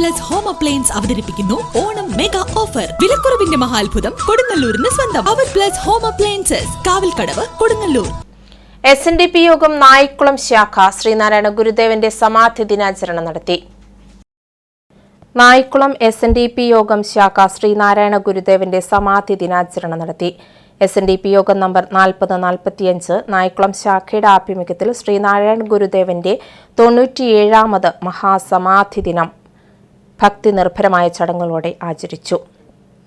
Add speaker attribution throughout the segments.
Speaker 1: Plus home appliance അവതരിപ്പിക്കുന്നു. Onam mega offer വിലക്കുറവിന്റെ മഹാത്ഭുതം കൊടുങ്ങല്ലൂരിന് സ്വന്തം. അവർ plus home appliances Kavalkadavu Kodungallur.
Speaker 2: S N D P Yogam Nayikkulam ശാഖ ശ്രീനാരായണ ഗുരുദേവന്റെ സമാധി ദിനാചരണം നടത്തി. Nayikkulam S N D P Yogam ശാഖ ശ്രീനാരായണ ഗുരുദേവന്റെ സമാധി ദിനാചരണം നടത്തി. S N D P Yogam number നാൽപ്പത് നാൽപ്പത്തിയഞ്ച് നായിക്കുളം ശാഖയുടെ ആഭിമുഖ്യത്തിൽ ശ്രീനാരായണ ഗുരുദേവന്റെ തൊണ്ണൂറ്റിയേഴാമത് മഹാസമാധി ദിനം. ഭക്തി നിർഭരമായ ചടങ്ങുകളോടെ ആചരിച്ചു.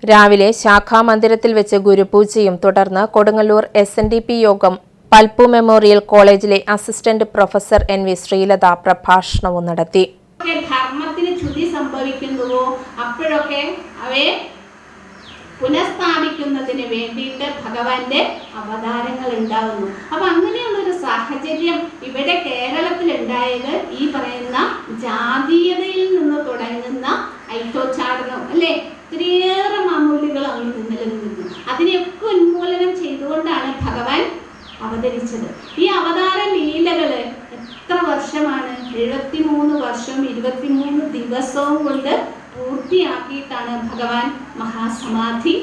Speaker 2: രാവിലെ ശാഖാമന്ദിരത്തിൽ വെച്ച് ഗുരുപൂജയും തുടർന്ന് Kodungallur S N D P Yogam Palpu memorial കോളേജിലെ assistant professor N V Sreelatha പ്രഭാഷണവും നടത്തി.
Speaker 3: ധർമ്മത്തിന് ചുതി സംഭവിക്കുന്നുവോ? അപ്പോഴൊക്കെ അവയെ പുനഃസ്ഥാപിക്കുന്നതിന് വേണ്ടിയിട്ട് ഭഗവാന്റെ അവതാരങ്ങൾ ഉണ്ടാകുന്നു അപ്പൊ അങ്ങനെയുള്ളൊരു സാഹചര്യം ഇവിടെ കേരളത്തിൽ ഉണ്ടായത് ഈ പറയുന്ന ജാതീയതയിൽ അവതരിച്ചത്. ഈ അവതാര ലീലകൾ എത്ര വർഷമാണ്? എഴുപത്തി എഴുപത്തിമൂന്ന് വർഷം ഇരുപത്തിമൂന്ന് ദിവസവും കൊണ്ട് പൂർത്തിയാക്കിയിട്ടാണ് ഭഗവാൻ മഹാസമാധി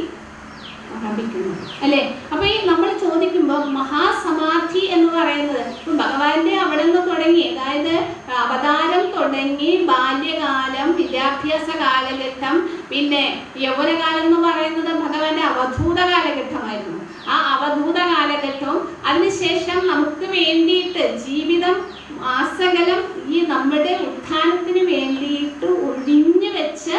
Speaker 3: ആരംഭിക്കുന്നത്. അല്ലേ? അപ്പൊ ഈ നമ്മൾ ചോദിക്കുമ്പോൾ മഹാസമാധി എന്ന് പറയുന്നത് ഇപ്പൊ ഭഗവാന്റെ അവിടെ നിന്ന് തുടങ്ങി അതായത് അവതാരം തുടങ്ങി ബാല്യകാലം വിദ്യാഭ്യാസ കാലഘട്ടം പിന്നെ യൗവനകാലം എന്ന് പറയുന്നത് ഭഗവാന്റെ അവധൂത കാലഘട്ടമായിരുന്നു. ആ അവധൂത കാലഘട്ടവും അതിനുശേഷം നമുക്ക് വേണ്ടിയിട്ട് ജീവിതം ആസകലം ഈ നമ്മുടെ ഉത്ഥാനത്തിന് വേണ്ടിയിട്ട് ഒഴിഞ്ഞു വെച്ച്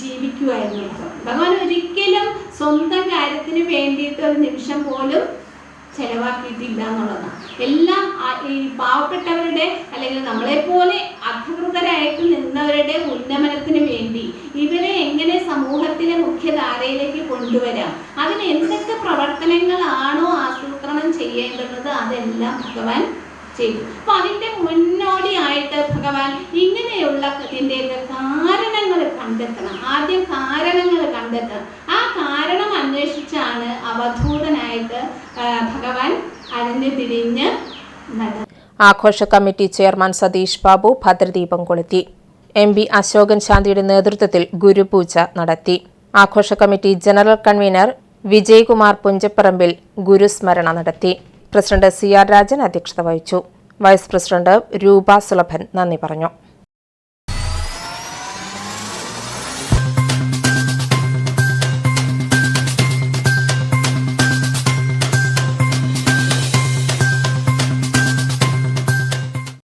Speaker 3: ജീവിക്കുമായിരുന്നു ഭഗവാൻ ഒരിക്കലും സ്വന്തം കാര്യത്തിന് വേണ്ടിയിട്ട് ഒരു നിമിഷം പോലും ചെലവാക്കിയിട്ടില്ല എന്നുള്ളതാണ്. എല്ലാം ഈ പാവപ്പെട്ടവരുടെ അല്ലെങ്കിൽ നമ്മളെപ്പോലെ അധികൃതരായിട്ട് നിന്നവരുടെ ഉന്നമനത്തിന് വേണ്ടി ഇവരെ എങ്ങനെ സമൂഹത്തിലെ മുഖ്യധാരയിലേക്ക് കൊണ്ടുവരാം? അതിന് പ്രവർത്തനങ്ങളാണോ ആസൂത്രണം ചെയ്യേണ്ടത്? അതെല്ലാം ഭഗവാൻ ചെയ്തു. അപ്പൊ അതിന്റെ മുന്നോടിയായിട്ട് ഭഗവാൻ ഇങ്ങനെയുള്ള ഇതിന്റെ കാരണങ്ങൾ കണ്ടെത്തണം. ആദ്യം കാരണങ്ങൾ കണ്ടെത്തണം. ആ കാരണം അന്വേഷിച്ചാണ് അവധൂതനായിട്ട് ഭഗവാൻ അരഞ്ഞു തിരിഞ്ഞ്
Speaker 2: ആഘോഷ കമ്മിറ്റി ചെയർമാൻ സതീഷ് ബാബു ഭദ്രദീപം കൊളുത്തി. എം പി അശോകൻ ശാന്തിയുടെ നേതൃത്വത്തിൽ ഗുരുപൂജ നടത്തി. ആഘോഷ committee general convener Vijaykumar Punchapparambil ഗുരുസ്മരണ നടത്തി. പ്രസിഡന്റ് സി ആർ രാജൻ അധ്യക്ഷത വഹിച്ചു. വൈസ് പ്രസിഡന്റ് രൂപ സുലഭൻ നന്ദി പറഞ്ഞു.